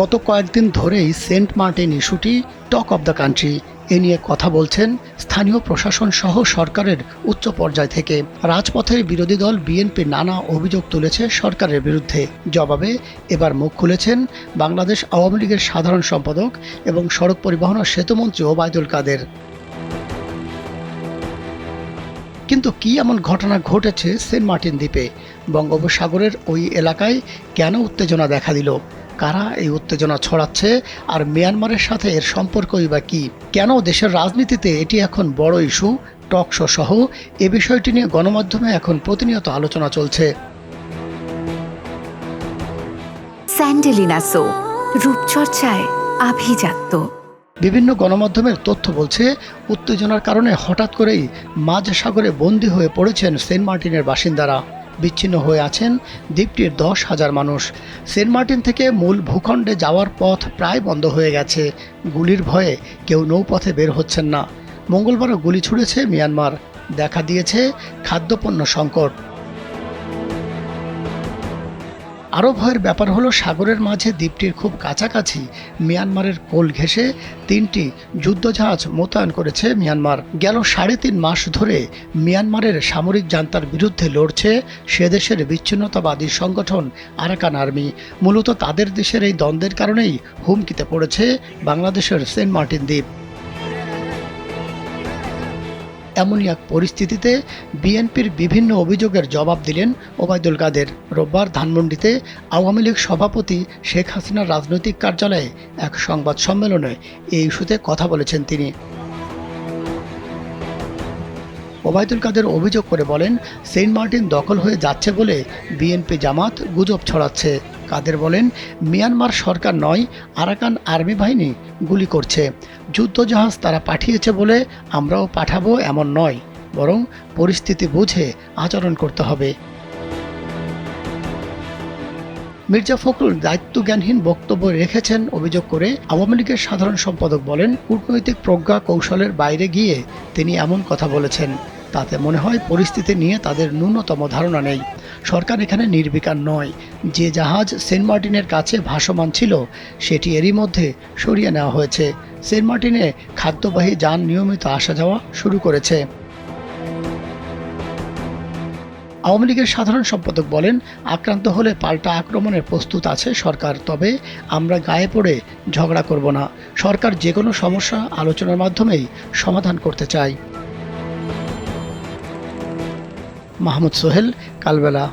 গত কয়েকদিন ধরেই সেন্ট মার্টিন ইস্যুটি টক অব দ্য কান্ট্রি। এ নিয়ে কথা বলছেন স্থানীয় প্রশাসন সহ সরকারের উচ্চ পর্যায় থেকে। রাজপথের বিরোধী দল বিএনপি নানা অভিযোগ তুলেছে সরকারের বিরুদ্ধে। জবাবে এবার মুখ খুলেছেন বাংলাদেশ আওয়ামী লীগের সাধারণ সম্পাদক এবং সড়ক পরিবহন ও সেতুমন্ত্রী ওবায়দুল কাদের। কিন্তু কি এমন ঘটনা ঘটেছে সেন্ট মার্টিন দ্বীপে? বঙ্গোপসাগরের ওই এলাকায় কেন উত্তেজনা দেখা দিল? কারা এই উত্তেজনা ছড়াচ্ছে আর মিয়ানমারের সাথে এর সম্পর্কই বা কী? কেন দেশের রাজনীতিতে এটি এখন বড় ইস্যু? টক শো সহ এ বিষয়টি নিয়ে গণমাধ্যমে এখন প্রতিনিয়ত আলোচনা চলছে। স্যান্ডেলিনা সো রূপচর্চায় আভিজাত্য। বিভিন্ন গণমাধ্যমের তথ্য বলছে উত্তেজনার কারণে হঠাৎ করেই মাঝ সাগরে বন্দী হয়ে পড়েছেন সেন্ট মার্টিনের বাসিন্দারা। বিচ্ছিন্ন হয়ে আছেন দ্বীপটির দশ হাজার মানুষ। সেন্ট মার্টিন থেকে মূল ভূখণ্ডে যাওয়ার পথ প্রায় বন্ধ হয়ে গেছে। গুলির ভয়ে কেউ নৌপথে বের হচ্ছেন না। মঙ্গলবারও গুলি ছুড়েছে মিয়ানমার। দেখা দিয়েছে খাদ্যপণ্য সংকট। আরও ভয়ের ব্যাপার হলো সাগরের মাঝে দ্বীপটির খুব কাছাকাছি মিয়ানমারের কোল ঘেঁষে তিনটি যুদ্ধজাহাজ মোতায়েন করেছে মিয়ানমার। গেল সাড়ে তিন মাস ধরে মিয়ানমারের সামরিক জান্তার বিরুদ্ধে লড়ছে সে দেশের বিচ্ছিন্নতাবাদী সংগঠন আরাকান আর্মি। মূলত তাদের দেশের এই দ্বন্দ্বের কারণেই হুমকিতে পড়েছে বাংলাদেশের সেন্ট মার্টিন দ্বীপ। এমনই এক পরিস্থিতিতে বিএনপির বিভিন্ন অভিযোগের জবাব দিলেন ওবায়দুল কাদের। রোববার ধানমন্ডিতে আওয়ামী লীগ সভাপতি শেখ হাসিনার রাজনৈতিক কার্যালয়ে এক সংবাদ সম্মেলনে এই ইস্যুতে কথা বলেছেন তিনি। ওবায়দুল কাদের অভিযোগ করে বলেন, সেন্ট মার্টিন দখল হয়ে যাচ্ছে বলে বিএনপি জামাত গুজব ছড়াচ্ছে। কাদের বলেন, মিয়ানমার সরকার নয়, আরাকান আর্মি বাহিনী গুলি করছে। যুদ্ধজাহাজ তারা পাঠিয়েছে বলে আমরাও পাঠাবো এমন নয়, বরং পরিস্থিতি বুঝে আচরণ করতে হবে। মির্জা ফখরুল দায়িত্বজ্ঞানহীন বক্তব্য রেখেছেন অভিযোগ করে আওয়ামী লীগের সাধারণ সম্পাদক বলেন, কূটনৈতিক প্রজ্ঞা কৌশলের বাইরে গিয়ে তিনি এমন কথা বলেছেন। তাতে মনে হয় পরিস্থিতি নিয়ে তাদের ন্যূনতম ধারণা নেই। সরকার এখানে নির্বিকার নয়। যে জাহাজ সেন্ট মার্টিনের কাছে ভাসমান ছিল, সেটি এরই মধ্যে সরিয়ে নেওয়া হয়েছে। সেন্ট মার্টিনে খাদ্যবাহী যান নিয়মিত আসা যাওয়া শুরু করেছে। আওয়ামী লীগের সাধারণ সম্পাদক বলেন, আক্রান্ত হলে পাল্টা আক্রমণের প্রস্তুত আছে সরকার, তবে আমরা গায়ে পড়ে ঝগড়া করব না। সরকার যে কোনো সমস্যা আলোচনার মাধ্যমেই সমাধান করতে চায়। মাহমুদ সোহেল কালবেলা